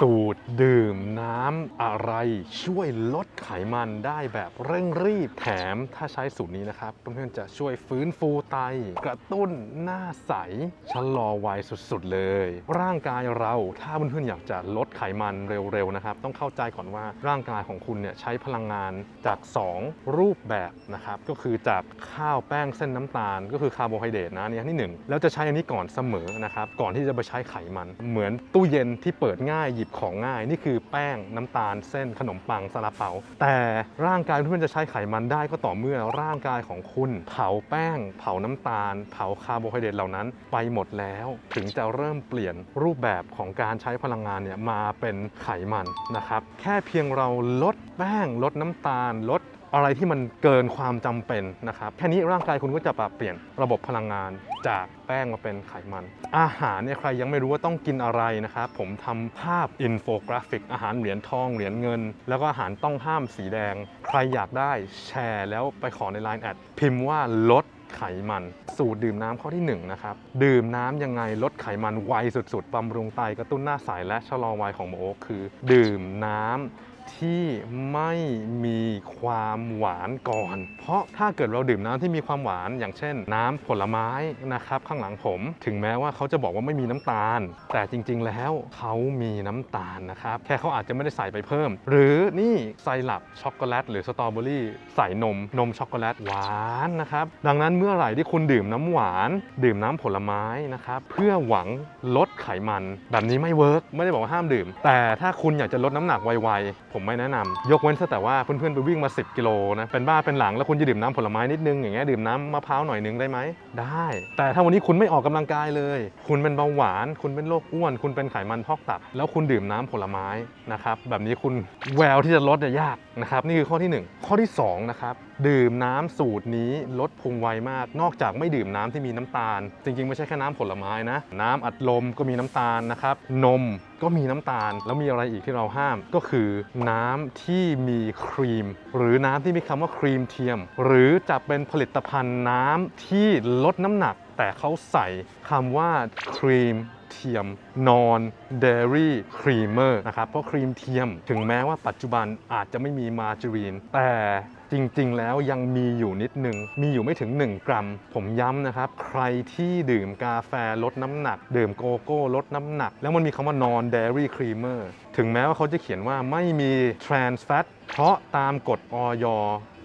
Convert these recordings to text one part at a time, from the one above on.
สูตรดื่มน้ำอะไรช่วยลดไขมันได้แบบเร่งรีบแถมถ้าใช้สูตรนี้นะครับเพื่อนๆจะช่วยฟื้นฟูไต กระตุ้นหน้าใสชะลอวัยสุดๆเลย ร่างกายเราถ้าเพื่อนๆอยากจะลดไขมันเร็วๆนะครับ ต้องเข้าใจก่อนว่าร่างกายของคุณเนี่ยใช้พลังงานจาก 2 รูปแบบนะครับก็คือจากข้าวแป้งเส้นน้ำตาล ก็คือคาร์โบไฮเดรตนะอันนี่ที่หนึ่งแล้วจะใช้อันนี้ก่อนเสมอนะครับก่อนที่จะไปใช้ไขมัน เหมือนตู้เย็นที่เปิดง่ายหยิบของง่าย นี่คือแป้งน้ำตาลเส้นขนมปังซาลาเปา แต่ร่างกายเพื่อนจะใช้ไขมันได้ก็ต่อเมื่อร่างกายของคุณ เผาแป้ง เผาน้ำตาล เผาคาร์โบไฮเดรตเหล่านั้น ไปหมดแล้ว ถึงจะเริ่มเปลี่ยนรูปแบบของการใช้พลังงานเนี่ยมาเป็นไขมันนะครับแค่เพียงเราลดแป้งลดน้ำตาลลด อะไรที่มันเกินความจำเป็นนะครับแค่นี้ร่างกายคุณก็จะปรับเปลี่ยนระบบพลังงานจากแป้งมาเป็นไขมัน อาหารเนี่ยใครยังไม่รู้ว่าต้องกินอะไรนะครับผมทำภาพอินโฟกราฟิก อาหารเหรียญทองเหรียญเงิน แล้วก็อาหารต้องห้ามสีแดง ใครอยากได้แชร์แล้วไปขอใน Line แอดพิมพ์ว่าลดไขมัน สูตรดื่มน้ำข้อที่หนึ่งนะครับ ดื่มน้ำยังไงลดไขมันไวสุดๆบำรุงไตกระตุ้นหน้าใสและชะลอวัยของหมอโอ๊คคือ ดื่มน้ำ ที่ไม่มีความหวานก่อน เพราะถ้าเกิดเราดื่มน้ำที่มีความหวานอย่างเช่น น้ำผลไม้นะครับข้างหลังผม ถึงแม้ว่าเขาจะบอกว่าไม่มีน้ำตาล แต่จริง ๆ แล้วเขามีน้ำตาลนะครับแค่เขาอาจจะไม่ได้ใส่ไปเพิ่ม หรือนี่ไซรัปช็อกโกแลตหรือสตรอเบอรี่ใส่นมนมช็อกโกแลตหวานนะครับดังนั้นเมื่อไหร่ที่คุณดื่มน้ำหวาน ดื่มน้ำผลไม้นะครับเพื่อหวังลดไขมัน แบบนี้ไม่เวิร์กไม่ได้บอกว่าห้ามดื่ม แต่ถ้าคุณอยากจะลดน้ำหนักไวๆผมไม่แนะนำยกเว้นแต่ว่าเพื่อนๆไปวิ่งมา 10 กิโลนะเป็นบ้าเป็นหลังแล้วคุณจะดื่มน้ำผลไม้นิดนึงอย่างเงี้ยดื่มน้ำมะพร้าวหน่อยนึงได้ไหมได้ แต่ถ้าวันนี้คุณไม่ออกกำลังกายเลย คุณเป็นเบาหวาน คุณเป็นโรคอ้วน คุณเป็นไขมันพอกตับ แล้วคุณดื่มน้ำผลไม้นะครับแบบนี้คุณแววที่จะลดยยากนะครับนี่คือข้อที่หนึ่งข้อที่สองนะครับดื่มน้ำสูตรนี้ลดพุงไวมาก นอกจากไม่ดื่มน้ำที่มีน้ำตาล จริงๆ ไม่ใช่แค่น้ำผลไม้นะ น้ำอัดลมก็มีน้ำตาลนะครับนม ก็มีน้ำตาล แล้วมีอะไรอีกที่เราห้ามก็คือน้ำที่มีครีม หรือน้ำที่มีคำว่าครีมเทียม หรือจะเป็นผลิตภัณฑ์น้ำที่ลดน้ำหนัก แต่เขาใส่คำว่าครีม เทียม non dairy creamer นะครับเพราะครีมเทียมถึงแม้ว่าปัจจุบันอาจจะไม่มีมาการีน แต่จริงๆ แล้วยังมีอยู่นิดนึง มีอยู่ไม่ถึง 1 กรัม ผมย้ำนะครับ ใครที่ดื่มกาแฟลดน้ำหนัก ดื่มโกโก้ลดน้ำหนัก แล้วมันมีคำว่า non dairy creamer ถึงแม้ว่าเขาจะเขียนว่าไม่มี trans fat เพราะตามกฎออย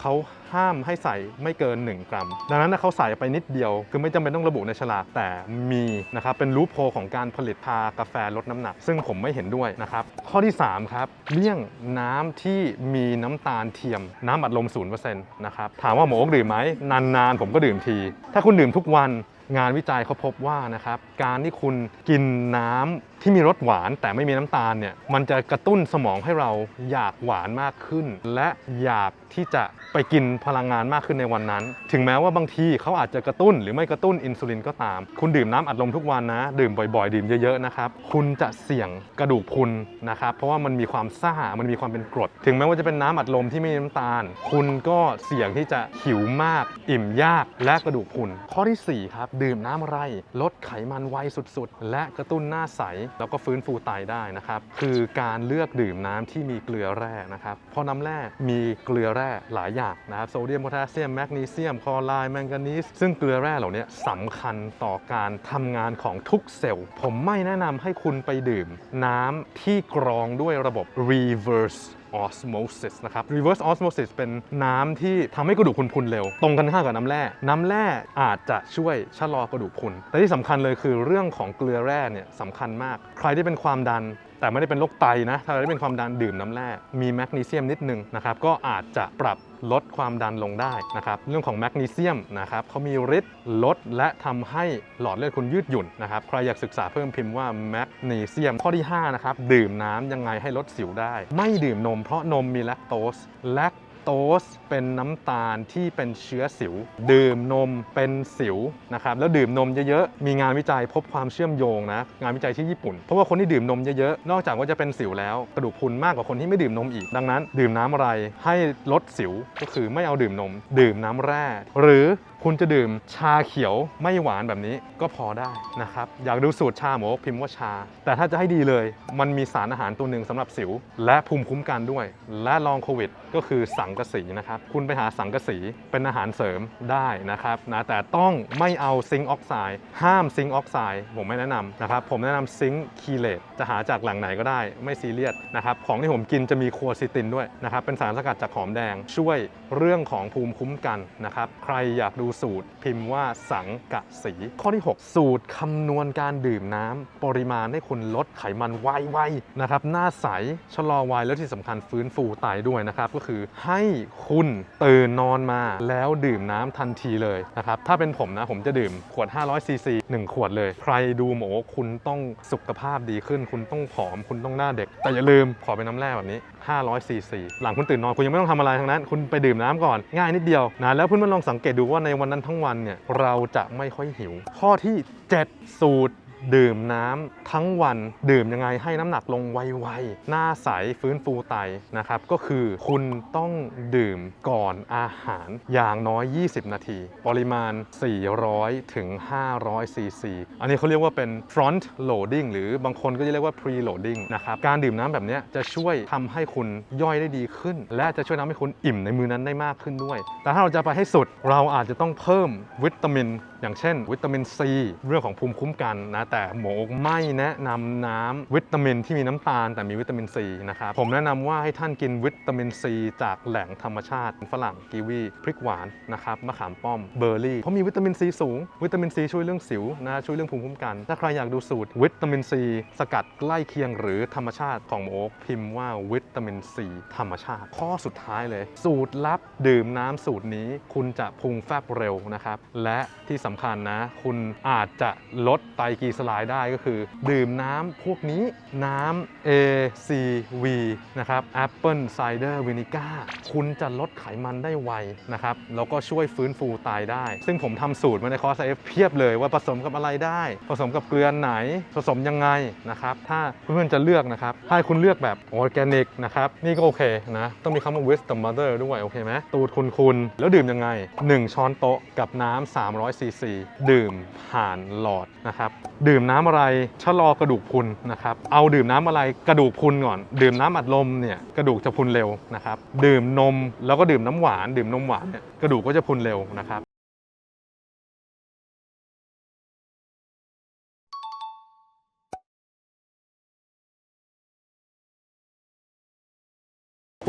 เขาห้ามให้ใส่ไม่เกิน 1 กรัม ดังนั้นเขาใส่ไปนิดเดียว คือไม่จำเป็นต้องระบุในฉลากแต่มีนะครับเป็นรูปโพของการผลิตพากาแฟลดน้ำหนัก ซึ่งผมไม่เห็นด้วยนะครับ ข้อที่ 3 ครับ เลี่ยงน้ำที่มีน้ำตาลเทียม น้ำอัดลม 0%นะครับ ถามว่าหมอโอ๊กดื่มไหมนานๆ ผมก็ดื่มที ถ้าคุณดื่มทุกวันงานวิจัยเขาพบว่านะครับการที่คุณกินน้ำที่มีรสหวานแต่ไม่มีน้ำตาลเนี่ยมันจะกระตุ้นสมองให้เราอยากหวานมากขึ้น และอยากที่จะไปกินพลังงานมากขึ้นในวันนั้น ถึงแม้ว่าบางทีเขาอาจจะกระตุ้นหรือไม่กระตุ้นอินซูลินก็ตาม คุณดื่มน้ำอัดลมทุกวันนะ ดื่มบ่อยๆ ดื่มเยอะๆนะครับคุณจะเสี่ยงกระดูกพุนนะครับเพราะว่ามันมีความซ่ามันมีความเป็นกรด ถึงแม้ว่าจะเป็นน้ำอัดลมที่ไม่มีน้ำตาล คุณก็เสี่ยงที่จะหิวมาก อิ่มยากและกระดูกพุนข้อที่สี่ครับดื่มน้ำอะไรลดไขมันไวสุดๆ และกระตุ้นหน้าใสแล้วก็ฟื้นฟูไตได้นะครับ คือการเลือกดื่มน้ำที่มีเกลือแร่นะครับเพราะน้ำแร่มีเกลือแร่หลายอย่างนะครับโซเดียมโพแทสเซียมแมกนีเซียมคลอไรด์แมงกานีสซึ่งเกลือแร่เหล่านี้สำคัญต่อการทำงานของทุกเซลล์ ผมไม่แนะนำให้คุณไปดื่ม น้ำที่กรองด้วยระบบ reverse osmosis นะครับ reverse osmosis เป็นน้ำที่ทำให้กระดูกคุณพุนเร็ว ตรงกันข้ามกับน้ำแร่ น้ำแร่อาจจะช่วยชะลอกระดูกพุน แต่ที่สำคัญเลยคือเรื่องของเกลือแร่เนี่ยสำคัญมาก ใครที่เป็นความดัน แต่ไม่ได้เป็นโรคไตนะถ้าเราได้เป็นความดันดื่มน้ำแร่มีแมกนีเซียมนิดนึงนะครับก็อาจจะปรับลดความดันลงได้นะครับเรื่องของแมกนีเซียมนะครับเขามีฤทธิ์ลดและทำให้หลอดเลือดคุณยืดหยุ่นนะครับใครอยากศึกษาเพิ่มพิมพ์ว่าแมกนีเซียมข้อที่5นะครับดื่มน้ำยังไงให้ลดสิวได้ ไม่ดื่มนมเพราะนมมีแลคโตสแลค โตสเป็นน้ำตาลที่เป็นเชื้อสิว ดื่มนมเป็นสิวนะครับแล้วดื่มนมเยอะๆมีงานวิจัยพบความเชื่อมโยงนะงานวิจัยที่ญี่ปุ่นเพราะว่าคนที่ดื่มนมเยอะๆนอกจากว่าจะเป็นสิวแล้วกระดูกพรุนมากกว่าคนที่ไม่ดื่มนมอีกดังนั้น ดื่มน้ำอะไรให้ลดสิวก็คือไม่เอาดื่มนม ดื่มน้ำแร่ หรือคุณจะดื่มชาเขียวไม่หวานแบบนี้ก็พอได้นะครับ อยากดูสูตรชาหมอพิมพ์ว่าชา แต่ถ้าจะให้ดีเลย มันมีสารอาหารตัวหนึ่งสำหรับสิว และภูมิคุ้มกันด้วย และลองโควิด ก็คือสังกะสีนะครับ คุณไปหาสังกะสีเป็นอาหารเสริมได้นะครับนะแต่ต้องไม่เอาซิงค์ออกไซด์ห้ามซิงค์ออกไซด์ผมไม่แนะนำนะครับผมแนะนำซิงค์คีเลตจะหาจากแหล่งไหนก็ได้ไม่ซีเรียสนะครับของที่ผมกินจะมีโคซิตินด้วยนะครับเป็นสารสกัดจากหอมแดงช่วยเรื่องของภูมิคุ้มกันนะครับใครอยากดูสูตร พิมพ์ว่าสังกะสี ข้อที่ 6 สูตรคำนวณการดื่มน้ำปริมาณให้คุณลดไขมันไวๆนะครับหน้าใสชะลอวัยแล้วที่สำคัญฟื้นฟูไตด้วยนะครับก็คือให้คุณตื่นนอนมาแล้วดื่มน้ำทันทีเลยนะครับถ้าเป็นผมนะผมจะดื่มขวด 500ซีซี1ขวดเลย ใครดูหมอคุณต้องสุขภาพดีขึ้น คุณต้องผอม คุณต้องหน้าเด็ก แต่อย่าลืมขอเป็นน้ำแร่แบบนี้ 500ซีซีหลังคุณตื่นนอนคุณยังไม่ต้องทำอะไรทั้งนั้น คุณไปดื่มน้ำก่อนง่ายนิดเดียวนะแล้วเพื่อนๆลองสังเกตดูว่าในวันนั้นทั้งวันเนี่ยเราจะไม่ค่อยหิว ข้อที่ 7 สูตร ดื่มน้ำทั้งวันดื่มยังไงให้น้ำหนักลงไวๆหน้าใสฟื้นฟูไตนะครับ ก็คือคุณต้องดื่มก่อนอาหารอย่างน้อย 20 นาที ปริมาณ 400 ถึง 500 ซีซี อันนี้เขาเรียกว่าเป็น front loading หรือบางคนก็จะเรียกว่า pre loading นะครับ การดื่มน้ำแบบนี้จะช่วยทำให้คุณย่อยได้ดีขึ้น และจะช่วยทำให้คุณอิ่มในมือนั้นได้มากขึ้นด้วย แต่ถ้าเราจะไปให้สุดเราอาจจะต้องเพิ่มวิตามินอย่างเช่น วิตามินซีเรื่องของภูมิคุ้มกันนะแต่หมอไม่แนะนำน้ำวิตามินที่มีน้ำตาลแต่มีวิตามินซีนะครับผมแนะนำว่าให้ท่านกินวิตามินซีจากแหล่งธรรมชาติฝรั่งกีวีพริกหวานนะครับมะขามป้อมเบอร์รี่เพราะมีวิตามินซีสูง วิตามินซีช่วยเรื่องสิวนะช่วยเรื่องภูมิคุ้มกัน ถ้าใครอยากดูสูตรวิตามินซีสกัดใกล้เคียงหรือธรรมชาติของหมอพิมพ์ว่าวิตามินซีธรรมชาติ ข้อสุดท้ายเลย สูตรลับดื่มน้ำสูตรนี้ คุณจะพุงแฟบเร็วนะครับและที่สำคัญนะ คุณอาจจะลดไตรกลีเซอไรด์ได้ก็คือ ดื่มน้ำพวกนี้น้ำ ACV นะครับ Apple Cider Vinegar คุณจะลดไขมันได้ไวนะครับ แล้วก็ช่วยฟื้นฟูไตได้ ซึ่งผมทำสูตรมาในคอร์สเอฟเพียบเลยว่าผสมกับอะไรได้ ผสมกับเกลือไหน ผสมยังไงนะครับ ถ้าเพื่อนๆจะเลือกนะครับ ถ้าคุณเลือกแบบออร์แกนิกนะครับ นี่ก็โอเคนะ ต้องมีคำว่า with the mother ด้วย โอเคไหมตูดคุณคุณแล้วดื่มยังไง 1 ช้อนโต๊ะกับน้ำ300ซี C ดื่มผ่านหลอดนะครับ ดื่มน้ำอะไรชะลอกระดูกพุนนะครับ เอาดื่มน้ำอะไรกระดูกพุนก่อน ดื่มน้ำอัดลมเนี่ยกระดูกจะพุนเร็วนะครับ ดื่มนมแล้วก็ดื่มน้ำหวาน ดื่มนมหวานเนี่ยกระดูกก็จะพุนเร็วนะครับ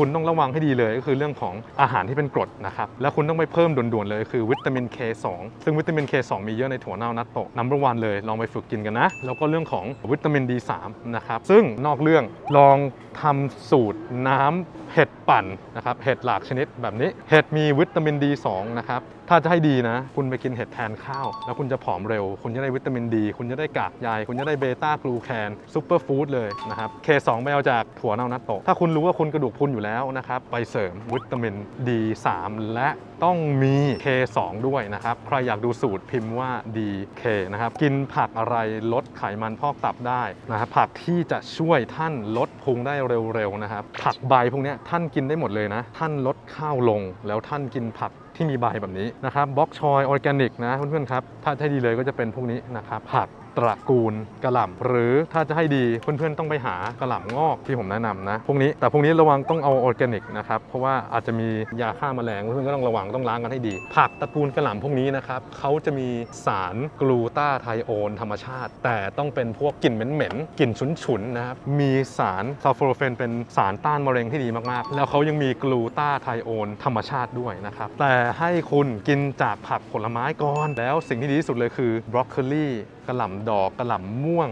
คุณต้องระวังให้ดีเลยก็คือเรื่องของอาหารที่เป็นกรดนะครับแล้วคุณต้องไปเพิ่มด่วนๆเลยคือวิตามิน K2 ซึ่งวิตามิน K2 มีเยอะในถั่วเน่านัตโตะนัมเบอร์วันเลยลองไปฝึกกินกันนะ แล้วก็เรื่องของวิตามิน D3 นะครับซึ่งนอกเรื่องลองทำสูตรน้ำเห็ดปั่นนะครับเห็ดหลากชนิดแบบนี้เห็ดมีวิตามิน D2 นะครับ ถ้าจะให้ดีนะ คุณไปกินเห็ดแทนข้าว แล้วคุณจะผอมเร็ว คุณจะได้วิตามินดี คุณจะได้กากใยคุณจะได้เบต้ากลูแคนซูเปอร์ฟู้ดเลยนะครับ K2 ไปเอาจากถั่วเน่านัตโตะถ้าคุณรู้ว่าคุณกระดูกพุนอยู่แล้วนะครับไปเสริมวิตามิน D3 และต้องมี K2 ด้วยนะครับ ใครอยากดูสูตรพิมพ์ว่า DK นะครับ กินผักอะไรลดไขมันพอกตับได้นะครับผักที่จะช่วยท่านลดพุงได้เร็วๆนะครับ ผักใบพวกนี้ท่านกินได้หมดเลยนะ ท่านลดข้าวลง แล้วท่านกินผัก ที่มีใบแบบนี้นะครับบล็อกชอยออร์แกนิกนะเพื่อนๆครับถ้าให้ดีเลยก็จะเป็นพวกนี้นะครับผัก ตระกูลกระหล่ำหรือถ้าจะให้ดีเพื่อนๆต้องไปหากระหล่ำงอกที่ผมแนะนำนะพวกนี้แต่พวกนี้ระวังต้องเอาออร์แกนิกนะครับเพราะว่าอาจจะมียาฆ่าแมลงเพื่อนๆก็ต้องระวังต้องล้างกันให้ดี ผักตระกูลกระหล่ำพวกนี้นะครับเขาจะมีสารกลูตาไทโอนธรรมชาติ แต่ต้องเป็นพวกกลิ่นเหม็นๆกลิ่นฉุนๆนะครับมีสารซัลโฟโรเฟนเป็นสารต้านมะเร็งที่ดีมากๆ แล้วเขายังมีกลูตาไทโอนธรรมชาติด้วยนะครับแต่ให้คุณกินจากผักผลไม้ก่อน แล้วสิ่งที่ดีที่สุดเลยคือบรอกโคลีกระหล่ำดอกกระหล่ำม่วง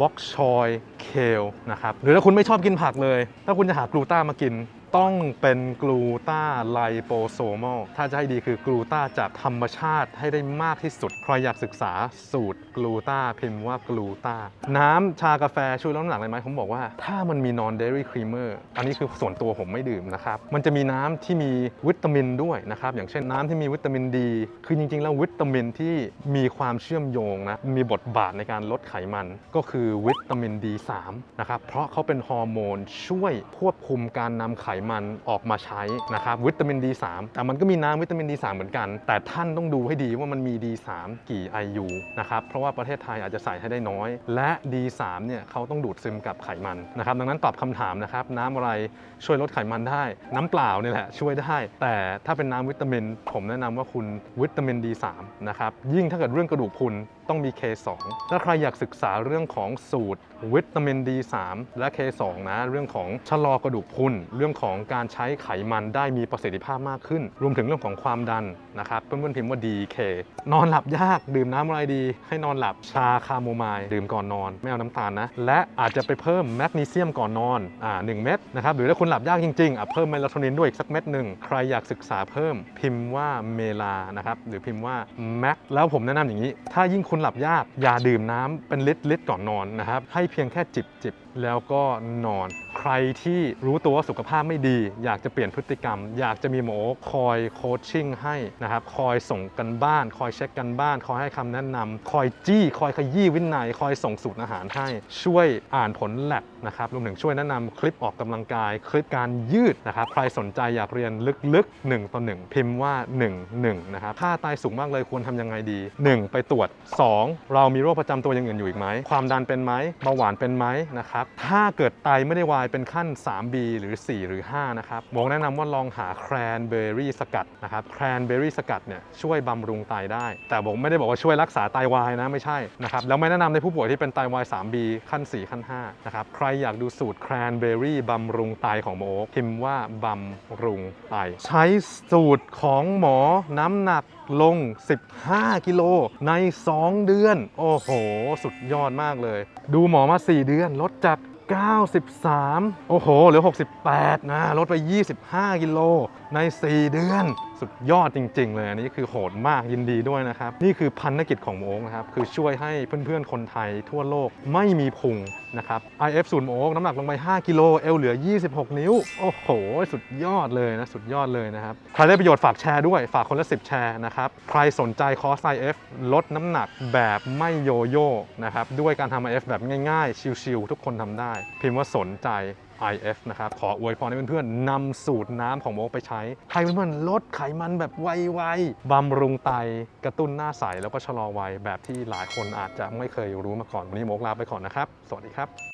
บล็อกชอย เคลนะครับ หรือถ้าคุณไม่ชอบกินผักเลย ถ้าคุณจะหากลูต้ามากิน ต้องเป็นกลูตาไลโปโซมอลถ้าจะให้ดีคือกลูตาจากธรรมชาติให้ได้มากที่สุด ใครอยากศึกษาสูตรกลูตาพิมพ์ว่ากลูตาน้ำชากาแฟช่วยลดน้ำหนักเลยไหมผมบอกว่าถ้ามันมีนอนเดรี่ครีมเมอร์อันนี้คือส่วนตัวผมไม่ดื่มนะครับ มันจะมีน้ำที่มีวิตามินด้วยนะครับ อย่างเช่นน้ำที่มีวิตามินดี คือจริงๆ แล้ววิตามินที่มีความเชื่อมโยงนะ มีบทบาทในการลดไขมันก็คือวิตามิน D3 นะครับ เพราะเขาเป็นฮอร์โมนช่วยควบคุมการนำไขมันออกมาใช้นะครับวิตามิน D3 แต่มันก็มีน้ำวิตามิน D3 เหมือนกัน แต่ท่านต้องดูให้ดีว่ามันมี D3 กี่ IU นะครับเพราะว่าประเทศไทยอาจจะใส่ให้ได้น้อย และ D3 เนี่ยเขาต้องดูดซึมกับไขมันนะครับดังนั้นตอบคำถามนะครับน้ำอะไรช่วยลดไขมันได้ น้ำเปล่านี่แหละช่วยได้ แต่ถ้าเป็นน้ำวิตามิน ผมแนะนำว่าคุณวิตามิน D3 นะครับยิ่งถ้าเกิดเรื่องกระดูกพุนต้องมี K2 ถ้าใครอยากศึกษาเรื่องของสูตรวิตามิน D3 และ K2 นะเรื่องของชะลอกระดูกพรุนเรื่องของการใช้ไขมันได้มีประสิทธิภาพมากขึ้น รวมถึงเรื่องของความดันนะครับเพื่อนๆพิมพ์ว่า DK นอนหลับยากดื่มน้ำอะไรดี ให้นอนหลับชาคาโมไมล์ดื่มก่อนนอน ไม่เอาน้ำตาลนะ และอาจจะไปเพิ่มแมกนีเซียมก่อนนอนอ่าหนึ่งเม็ดนะครับหรือถ้าคุณหลับยากจริงๆอะเพิ่มเมลาโทนินด้วยอีกสักเม็ดหนึ่งใครอยากศึกษาเพิ่มพิมพ์ว่าเมลานะครับหรือพิมพ์ว่าแมกแล้วผมแนะนำอย่างนี้ ถ้ายิ่งคุณหลับยากอย่าดื่มน้ำเป็นลิตรลิตรก่อนนอนนะครับ ให้เพียงแค่จิบจิบแล้วก็นอน ใครที่รู้ตัวว่าสุขภาพไม่ดี อยากจะเปลี่ยนพฤติกรรม อยากจะมีหมอคอยโคชชิ่งให้นะครับ คอยส่งกันบ้าน คอยเช็คกันบ้าน คอยให้คำแนะนำคอยจี้ คอยขยี้วินัย คอยส่งสูตรอาหารให้ ช่วยอ่านผลแลบนะครับ รวมถึงช่วยแนะนำคลิปออกกำลังกาย คลิปการยืดนะครับ ใครสนใจอยากเรียนลึกๆ1ต่อ1พิมพ์ว่า 1 1 นะครับค่าไตสูงมากเลยควรทำยังไงดี 1 ไปตรวจ 2เรามีโรคประจำตัวอย่างอื่นอยู่อีกไหม ความดันเป็นไหมเบาหวานเป็นไหมนะครับ ถ้าเกิดไตไม่ได้วายเป็นขั้น 3B หรือ 4 หรือ 5 นะครับหมอแนะนำว่าลองหาแครนเบอร์รี่สกัดนะครับ แครนเบอร์รี่สกัดเนี่ยช่วยบำรุงไตได้ แต่ผมไม่ได้บอกว่าช่วยรักษาไตวายนะไม่ใช่นะครับ แล้วไม่แนะนำในผู้ป่วยที่เป็นไตวาย 3B ขั้น 4 ขั้น5นะครับ ใครอยากดูสูตรแครนเบอร์รี่บำรุงไตของหมอพิมพ์ว่าบำรุงไต ใช้สูตรของหมอน้ำหนัก ลง 15 กิโลใน 2 เดือน โอ้โห สุดยอดมากเลย ดูหมอมา 4 เดือนลดจาก 93 โอ้โห เหลือ 68 นะ ลดไป 25 กิโลใน 4 เดือน สุดยอดจริง ๆ เลยอันนี้คือโหดมากยินดีด้วยนะครับ นี่คือพันธกิจของหมอโอ๊คนะครับ คือช่วยให้เพื่อนๆ คนไทยทั่วโลกไม่มีพุงนะครับ IF ศูนย์หมอโอ๊คน้ำหนักลงไป 5 กิโลเอวเหลือ 26 นิ้ว โอ้โห สุดยอดเลยนะ สุดยอดเลยนะครับ ใครได้ประโยชน์ฝากแชร์ด้วยฝากคนละ 10 แชร์นะครับ ใครสนใจคอร์ส IF ลดน้ำหนักแบบไม่โยโย่นะครับด้วยการทำ IF แบบง่ายๆ ชิลๆทุกคนทำได้ พิมพ์ว่าสนใจ IF นะครับ ขออวยพรให้เพื่อนๆนำสูตรน้ำของโมกไปใช้ ให้เพื่อนๆลดไขมันแบบไวๆบำรุงไตกระตุ้นหน้าใสแล้วก็ชะลอวัยแบบที่หลายคนอาจจะไม่เคยรู้มาก่อน วันนี้โมกลาไปก่อนนะครับ สวัสดีครับ